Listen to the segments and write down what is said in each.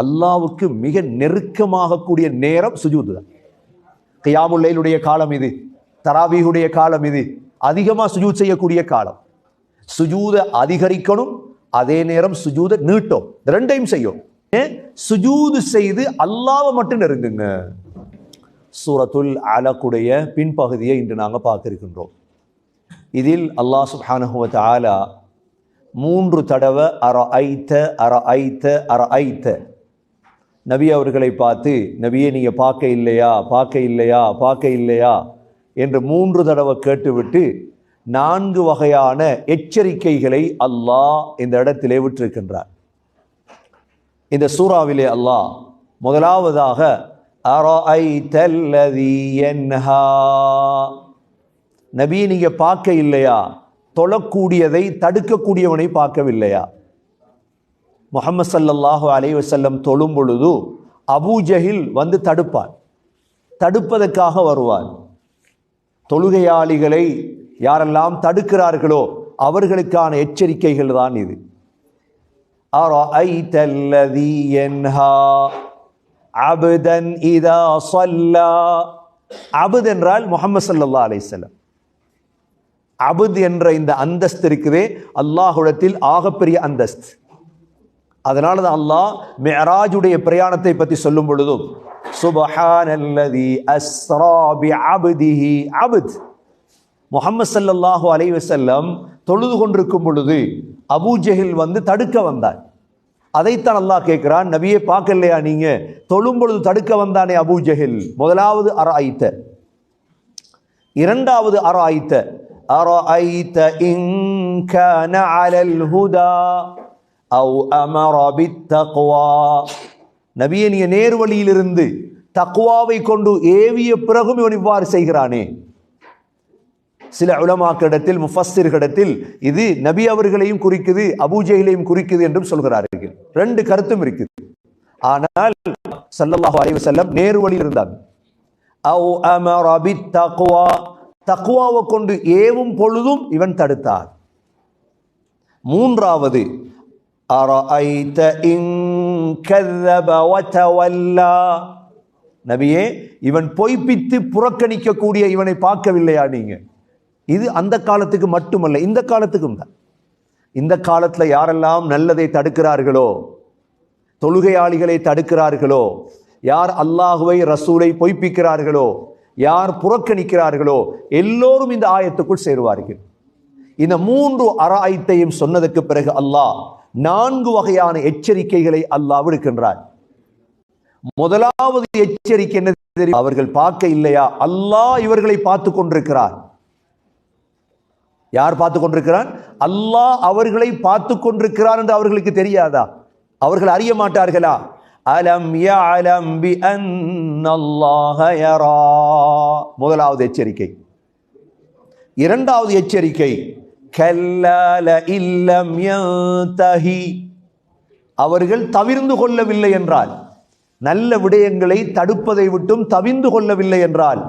அல்லாவுக்கு மிக நெருக்கமாக கூடிய நேரம் சுஜூது. தான் கியாமுல்லைலுடைய காலம் இது தராவீகுடைய காலம் இது அதிகமாக சுஜூத் செய்யக்கூடிய காலம். சுஜூத அதிகரிக்கணும் அதே நேரம் சுஜூத நீட்டும் ரெண்டையும் செய்யும். சுஜூது செய்து அல்லாவை மட்டும் நெருங்குங்க. சூரத்துல் அலக்குடைய பின்பகுதியை இன்று நாங்கள் பார்க்கிருக்கின்றோம் இதில் அல்லாஹ் சுப்ஹானஹு ஆலா மூன்று தடவை அற ஐத்த அற ஐத்த அற ஐத்த நபி அவர்களை பார்த்து நபியை நீங்கள் பார்க்க இல்லையா? பார்க்க இல்லையா? பார்க்க இல்லையா? என்று மூன்று தடவை கேட்டுவிட்டு நான்கு வகையான எச்சரிக்கைகளை அல்லாஹ் இந்த இடத்திலே விட்டிருக்கின்றார். இந்த சூறாவிலே அல்லாஹ் முதலாவதாக நபியை நீங்கள் பார்க்க இல்லையா? தொழக்கூடியதை தடுக்கக்கூடியவனை பார்க்கவில்லையா? முகமது சல்லல்லாஹு அலைவசல்லம் தொழும் பொழுது அபூஜஹில் வந்து தடுப்பார். தடுப்பதற்காக வருவார். தொழுகையாளிகளை யாரெல்லாம் தடுக்கிறார்களோ அவர்களுக்கான எச்சரிக்கைகள் தான் இது. அபுதன் இதா சொல்லா. அபுத் என்றால் முகமது சல்லா அலைசல்லம் அபுத் என்ற இந்த அந்தஸ்து இருக்குதே அல்லாஹுடத்தில் ஆகப்பெரிய அந்தஸ்து. அதனால தான் அல்லாஹ் மெராஜுடைய பிரயாணத்தை பற்றி சொல்லும் பொழுதும் சுபஹானல்லதி அஸ்ரா பி அப்திஹி அப்த் முகமது சல்லல்லாஹு அலைவசல்லம் தொழுது கொண்டிருக்கும் பொழுது அபூ வந்து தடுக்க வந்தான் அதைத்தான் அல்லாஹ் கேட்குறான் நபியே பார்க்கலையா நீங்க? தொழும் பொழுது தடுக்க வந்தானே அபூ முதலாவது அற ஐத்த இரண்டாவது அற ஐத்த அற ஐத்த இங்க அலல் ஹுதா. அவு அமர பித்தக்வா நபியே நீங்க நேர்வழியிலிருந்து தக்குவாவை கொண்டு ஏவிய பிறகும் இவன் இவ்வாறு செய்கிறானே. சில உலமாக்கிடத்தில் முஃபஸ்ஸிர்களிடத்தில் இது நபி அவர்களையும் குறிக்குது அபூஜைகளையும் குறிக்குது என்றும் சொல்கிறார்கள். ரெண்டு கருத்தும் இருக்குது. ஆனால் சல்லல்லாஹு அலைஹி வஸல்லம் நேரு வழியில் இருந்தாங்க அவ் அமர தக்குவா தக்வாவை கொண்டு ஏவும் பொழுதும் இவன் தடுத்தார் மூன்றாவது நபியே இவன் பொய்ப்பித்து புறக்கணிக்கக்கூடிய இவனை பார்க்கவில்லையா நீங்க? இது அந்த காலத்துக்கு மட்டுமல்ல இந்த காலத்துக்கும் தான். இந்த காலத்துல யாரெல்லாம் நல்லதை தடுக்கிறார்களோ தொழுகையாளிகளை தடுக்கிறார்களோ யார் அல்லாஹுவை ரசூலை பொய்ப்பிக்கிறார்களோ யார் புறக்கணிக்கிறார்களோ எல்லோரும் இந்த ஆயத்துக்குள் சேருவார்கள். இந்த மூன்று அராயத்தையும் சொன்னதுக்கு பிறகு அல்லாஹ் நான்கு வகையான எச்சரிக்கைகளை அல்லாஹ் விடுக்கின்றார் முதலாவது எச்சரிக்கை என்ன தெரியும்? அவர்கள் பார்க்க இல்லையா? அல்லாஹ் இவர்களை பார்த்து கொண்டிருக்கிறார். யார் பார்த்து கொண்டிருக்கிறான்? அல்லாஹ் அவர்களை பார்த்து கொண்டிருக்கிறார் என்று அவர்களுக்கு தெரியாதா? அவர்கள் அறிய மாட்டார்களா? அலம் யஅலம் பி முதலாவது எச்சரிக்கை. இரண்டாவது எச்சரிக்கை கல்லால இல்லம் தஹி அவர்கள் தவிர்ந்து கொள்ளவில்லை என்றால் நல்ல விடயங்களை தடுப்பதை விட்டும் தவிந்து கொள்ளவில்லை என்றால்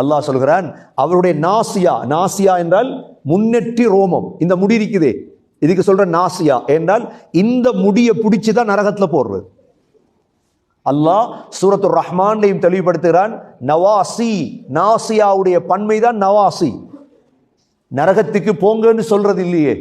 அல்லாஹ் சொல்கிறான் அவருடைய நாசியா நாசியா என்றால் முன்னெற்றி ரோமம். இந்த முடி இருக்குதே. இதுக்கு சொல்ற நாசியா என்றால் இந்த முடியை பிடிச்சி தான் நரகத்தில் போடுறது. அல்லாஹ் சூரத்து ரஹ்மான்லையும் தெளிவுபடுத்துகிறான் நவாசி நாசியாவுடைய பன்மை தான் நவாசி. நரகத்துக்கு போங்கன்னு சொல்றது இல்லையே.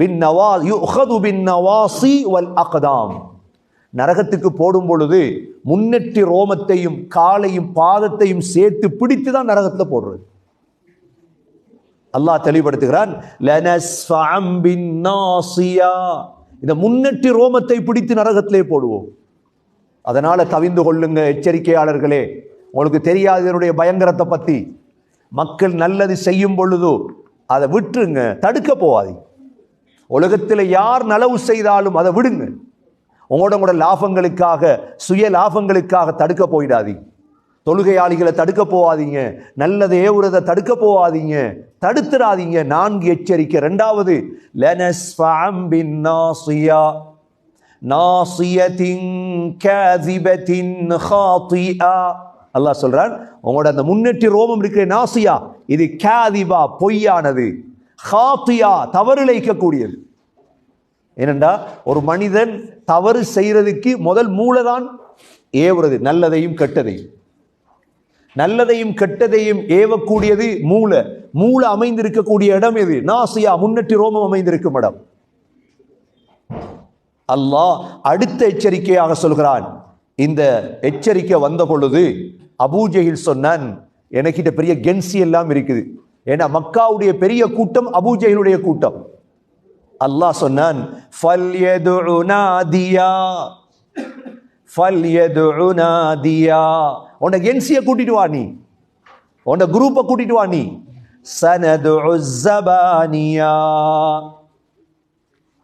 பின் நவா யுஹது பின் நவாசி வல் அகதாம். நரகத்துக்கு போடும் பொழுது முன்னெட்டி ரோமத்தையும் காலையும் பாதத்தையும் சேர்த்து பிடித்து தான் நரகத்தில் போடுறது. அல்லாஹ் தெளிவுபடுத்துகிறான் இந்த முன்னெட்டி ரோமத்தை பிடித்து நரகத்திலே போடுவோம். அதனால் கவிந்து கொள்ளுங்க எச்சரிக்கையாளர்களே. உங்களுக்கு தெரியாது இதனுடைய பயங்கரத்தை பற்றி மக்கள் நல்லது செய்யும் பொழுதோ அதை விட்டுருங்க தடுக்க போவாதீங்க உலகத்தில் யார் நலவு செய்தாலும் அதை விடுங்க. உங்களோட கூட லாபங்களுக்காக சுய லாபங்களுக்காக தடுக்க போயிடாதீங்க. தொழுகையாளிகளை தடுக்க போகாதீங்க. நல்லதை ஏவுறதை தடுக்க போகாதீங்க. தடுத்துடாதீங்க. நான்கு எச்சரிக்கை. ரெண்டாவது லனஸ்ஃபஅம் பின்னாசியா. நாசியத்தின் கேதிபத்தின் ஹாத்தியா. அல்லாஹ் சொல்கிறான் உங்களோட அந்த முன்னெட்டி ரோமம் இருக்கிற நாசியா இது கேதிபா பொய்யானது. ஹாத்தியா தவறிழைக்கக்கூடியது ஏனென்றா ஒரு மனிதன் தவறு செய்கிறதுக்கு முதல் மூளைதான் ஏவுறது நல்லதையும் கெட்டதையும். நல்லதையும் கெட்டதையும் ஏவக்கூடியது மூளை. மூளை அமைந்திருக்கக்கூடிய இடம் எது? நாசியா முன்னெட்டி ரோமம் அமைந்திருக்கும் இடம். அல்லாஹ் அடுத்த எச்சரிக்கையாக சொல்கிறான். இந்த எச்சரிக்கை வந்த பொழுது அபூஜெயில் சொன்னான் எனக்கிட்ட பெரிய கென்சி எல்லாம் இருக்குது. ஏன்னா மக்காவுடைய பெரிய கூட்டம் அபூஜெயிலுடைய கூட்டம். அல்லாஹ் சொன்னான் நாதியா. உன்னை கென்சியை கூட்டிட்டு வா நீ. உன்னை குரூப்பை கூட்டிட்டு வா நீ. சனது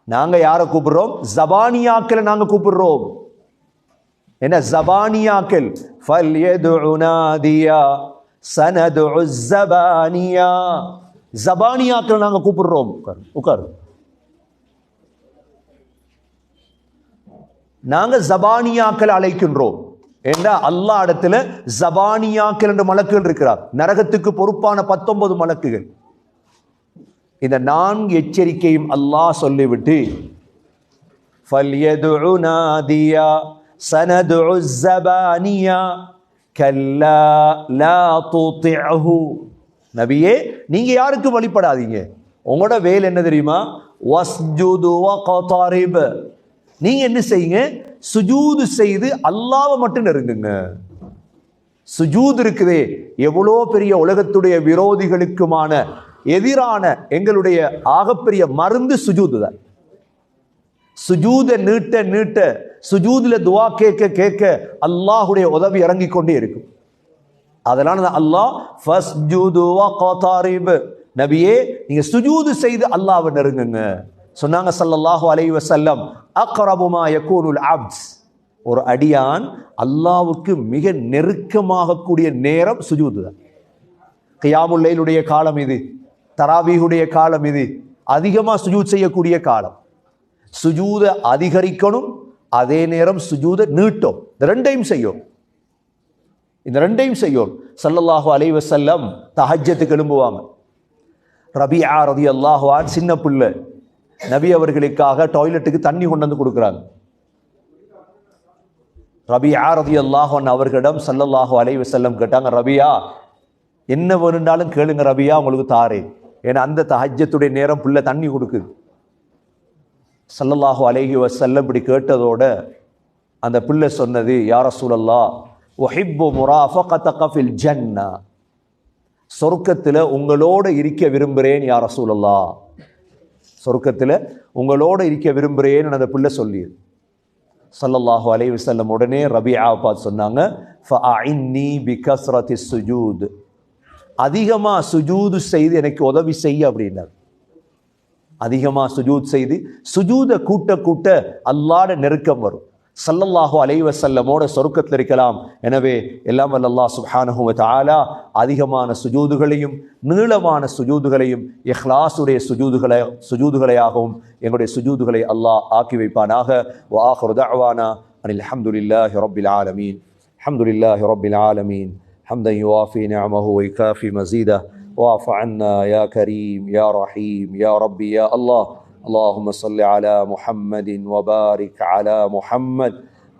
நாங்கள் நாங்க யாரை கூப்பிடுறோம்? ஜபானியாக்களை நாங்க கூப்பிடுறோம். என்ன? ஜபானியாக்கள். ஃபல்யதுனாதியா சனது ஜபானியா. ஸபானியா ஜபானியாக்களை நாங்க கூப்பிடுறோம். உட்காரு உட்காரு. நாங்க ஜபானியாக்களை அழைக்கின்றோம். ஏண்டா? அல்லாஹ் இடத்துல ஜபானியாக்கள் என்று மலக்குகள் இருக்கிறார். நரகத்துக்கு பொறுப்பான பத்தொன்பது மலக்குகள். இந்த நான்கு எச்சரிக்கையும் அல்லாஹ் சொல்லிவிட்டு فَلْيَدْعُ نَادِيًا سَنَدْعُ الزَّبَانِيًا كَلَّا لَا تُطِعْهُ நபியே நீங்க யாருக்கு வழிபடாதீங்க உங்களோட வேலை என்ன தெரியுமா வஸ்ஜுது வகதரிப் நீங்க என்ன செய்யுங்க சுஜூது செய்து அல்லாஹ்வை மட்டும் நெருங்குங்க சுஜூத் இருக்குதே எவ்வளோ பெரிய உலகத்துடைய விரோதிகளுக்குமான எதிரான எங்களுடைய ஆகப்பெரிய மருந்து சுஜூது தான். சுஜூத நீட்ட நீட்ட சுஜூதில் துவா கேட்க கேட்க அல்லாஹுடைய உதவி இறங்கி கொண்டே இருக்கும். அதனால அல்லாஹ் நபியே நீங்க சுஜூது செய்து அல்லாவை நெருங்குங்க. சொன்னாங்க சல்லல்லாஹு அலைஹி வசல்லம் அக்ரபுமா யகூனுல் அப்ஸ். ஒரு அடியான் அல்லாவுக்கு மிக நெருக்கமாக கூடிய நேரம் சுஜூது தான். கியாமுல்லையிலுடைய காலம் இது. தராவீகுடைய காலம் இது. அதிகமா சுஜூத் செய்யக்கூடிய காலம். சுஜூத அதிகரிக்கணும் அதே நேரம் சுஜூத நீட்டும். இந்த ரெண்டையும் செய்யும். இந்த ரெண்டையும் செய்யும். சல்லல்லாஹு அலைவ செல்லம் தஹஜ்ஜத்துக்கு எழும்புவாங்க. ரபி ரதி அல்லாஹுவான் சின்ன பிள்ளை. நபி அவர்களுக்காக டாய்லெட்டுக்கு தண்ணி கொண்டு வந்து கொடுக்குறாங்க. ரபி ரதி அல்லாஹன் அவர்களிடம் சல்லல்லாஹு அலைவ செல்லம் கேட்டாங்க ரபியா என்ன வேணும்னாலும் கேளுங்க ரபியா உங்களுக்கு தாரேன். ஏன்னா அந்த தஹஜத்துடைய நேரம் பிள்ளை தண்ணி கொடுக்குது. சல்லல்லாஹு அலேஹி வசல்லம் இப்படி கேட்டதோட அந்த பிள்ளை சொன்னது யார சூழல்லா ஒஹிப்பு முராஃபில் ஃபில் ஜன்னா. சொர்க்கத்தில் உங்களோட இருக்க விரும்புகிறேன் யார சூழல்லா சொர்க்கத்தில் உங்களோட இருக்க விரும்புகிறேன்னு அந்த பிள்ளை சொல்லியது. சல்லல்லாஹு அலைஹி வசல்லம் உடனே ரபி பார்த்து சொன்னாங்க ஃபஅஇன்னி பிகஸ்ரத்தி சுஜூத். அதிகமாக சுஜூது செய்து எனக்கு உதவி செய்ய அப்படின்னார். அதிகமாக சுஜூத் செய்து சுஜூத கூட்ட கூட்ட அல்லாட நெருக்கம் வரும். ஸல்லல்லாஹு அலைவ செல்லமோட சொருக்கத்தில் இருக்கலாம். எனவே எல்லாம் வல்ல அல்லாஹ் தாலா அதிகமான சுஜூதுகளையும் நீளமான சுஜூதுகளையும் இஹ்லாசுடைய சுஜூதுகளை சுஜூதுகளையாகவும் எங்களுடைய சுஜூதுகளை அல்லாஹ் ஆக்கி வைப்பானாக. வாஹருதானா அனில் ஹம்துலில்லாஹி ரப்பில் ஆலமீன். ஹம்துலில்லாஹி ரப்பில் ஆலமீன். حمدا يوافي نعمه ويكافي مزيده. واعف عنا يا كريم يا رحيم يا ربي يا الله. اللهم صل على محمد وبارك على محمد.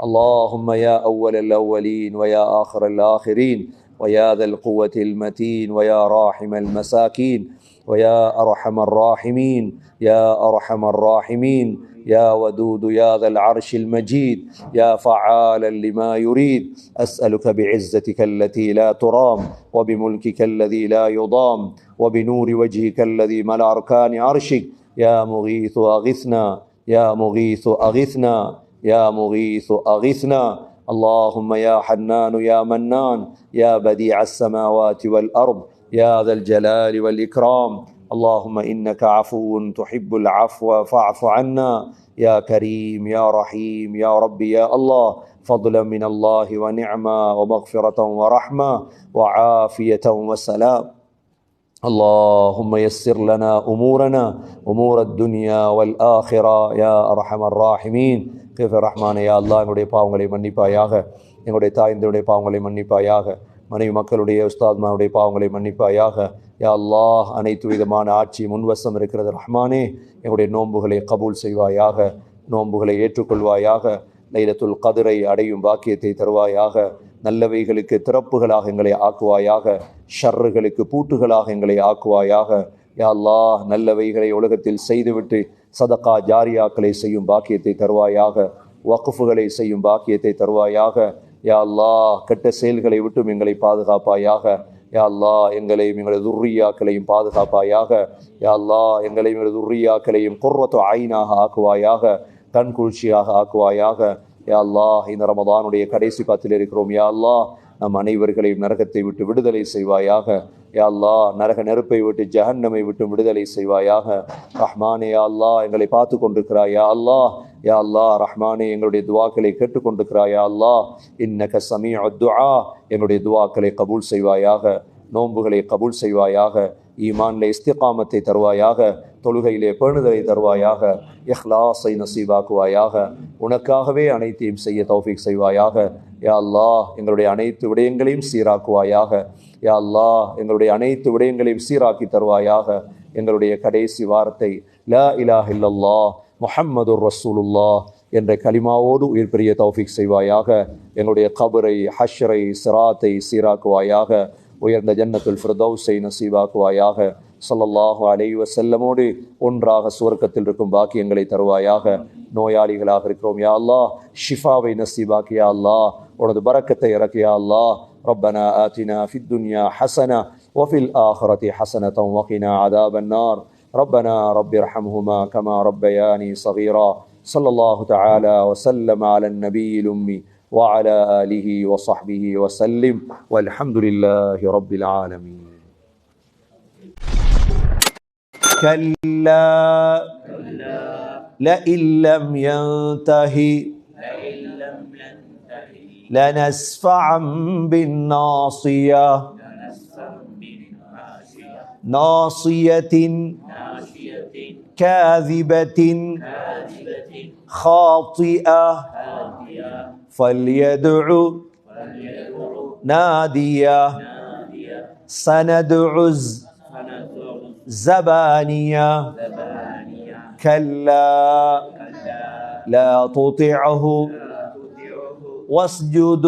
اللهم يا أول الأولين ويا آخر الآخرين ويا ذا القوة المتين ويا راحم المساكين ويا أرحم الراحمين يا أرحم الراحمين. يا ودود يا ذا العرش المجيد يا فعالا لما يريد. أسألك بعزتك التي لا ترام وبملكك الذي لا يضام وبنور وجهك الذي ملا أركان عرشك. يا مغيث أغثنا. يا مغيث أغثنا. يا مغيث أغثنا. اللهم يا حنان يا منان. يا بديع السماوات والأرض. يا ذا الجلال والإكرام. اللهم انك عفو تحب العفو فاعف عنا يا كريم يا رحيم يا ربي يا الله فضلا من الله ونعمه ومغفره ورحمه وعافيه وسلام اللهم يسر لنا امورنا امور الدنيا والاخره يا ارحم الراحمين كيف الرحمن يا الله எங்களுடைய பாவங்களை மன்னிப்பாயாக எங்களுடைய தாய்ந்தருடைய பாவங்களை மன்னிப்பாயாக மனைவி மக்களுடைய உஸ்தாத்மாவுடைய பாவங்களை மன்னிப்பாயாக. யா அல்லாஹ் அனைத்து விதமான ஆட்சி முன்வசம் இருக்கிறது. ரஹ்மானே எங்களுடைய நோன்புகளை கபூல் செய்வாயாக. நோன்புகளை ஏற்றுக்கொள்வாயாக. லைலத்துல் கதிரை அடையும் பாக்கியத்தை தருவாயாக. நல்லவைகளுக்கு திறப்புகளாக எங்களை ஆக்குவாயாக. ஷர்றுகளுக்கு பூட்டுகளாக எங்களை ஆக்குவாயாக. யா அல்லாஹ் நல்லவைகளை உலகத்தில் செய்துவிட்டு சதக்கா ஜாரியாக்களை செய்யும் பாக்கியத்தை தருவாயாக. வக்குஃபுகளை செய்யும் பாக்கியத்தை தருவாயாக. யா அல்லா கெட்ட செயல்களை விட்டும் எங்களை பாதுகாப்பாயாக. யா அல்லா எங்களையும் எங்களது துர்ரியாக்களையும் பாதுகாப்பாயாக. யா அல்லா எங்களையும் எங்களது துர்ரியாக்களையும் குர்வத்து ஐனாக ஆக்குவாயாக கண்குளிர்ச்சியாக ஆக்குவாயாக. யா அல்லா இந்த ரமதானுடைய கடைசி பத்தில் இருக்கிறோம். யா அல்லா நம் அனைவர்களையும் நரகத்தை விட்டு விடுதலை செய்வாயாக. யா நரக நெருப்பை விட்டு ஜஹன்னமை விட்டு விடுதலை செய்வாயாக. ரஹ்மானே அல்லா அல்லாஹ் எங்களை பார்த்து கொண்டிருக்கிறாய் யா அல்லா யா அல்லா ரஹ்மானே எங்களுடைய துவாக்களை கேட்டுக்கொண்டிருக்கிறாய். யா அல்லா இன்னக சமீ துஆ எங்களுடைய துவாக்களை கபூல் செய்வாயாக. நோன்புகளை கபூல் செய்வாயாக. ஈமான்ல இஸ்திகாமத்தை தருவாயாக தொழுகையிலே பேணுதலை தருவாயாக இஹ்லாஸை நசீவாக்குவாயாக உனக்காகவே அனைத்தையும் செய்ய தௌஃபீக் செய்வாயாக. யா அல்லா எங்களுடைய அனைத்து விடயங்களையும் சீராக்குவாயாக. யா அல்லாஹ் எங்களுடைய அனைத்து விடயங்களையும் சீராக்கி தருவாயாக. எங்களுடைய கடைசி வார்த்தை லா இலாஹ இல்லல்லா முஹம்மது ரசூலுல்லா என்ற கலிமாவோடு உயிர் பெரிய தௌஃபீக் செய்வாயாக. எங்களுடைய கபரை ஹஷ்ரை சிராத்தை சீராக்குவாயாக. உயர்ந்த ஜன்னத்துல் ஃபிர்தௌஸை நசீபாக்குவாயாக ஸல்லல்லாஹு அலைஹி வஸல்லமோடு ஒன்றாக சுவர்க்கத்தில் இருக்கும் பாக்கியங்களை தருவாயாக நோயாளிகளாக இருக்கிறோம் யா அல்லாஹ் ஷிஃபாவை நசீபாக்கு யா அல்லாஹ் உனது பரக்கத்தை இறக்கு யா அல்லாஹ் ربنا آتنا في الدنيا حسنة وفي الآخرة حسنة وقنا عذاب النار ربنا رب ارحمهما كما ربياني صغيرا صلى الله تعالى وسلم على النبي الأمي وعلى آله وصحبه وسلم. والحمد لله رب العالمين. كلا. لئن لم ينتهي لنسفعا بالناصية. ناصية. كاذبة. خاطئة. فليدع. ناديا سندع زبانيا كلا. لا تطعه. واسجد.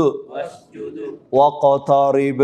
واقترب.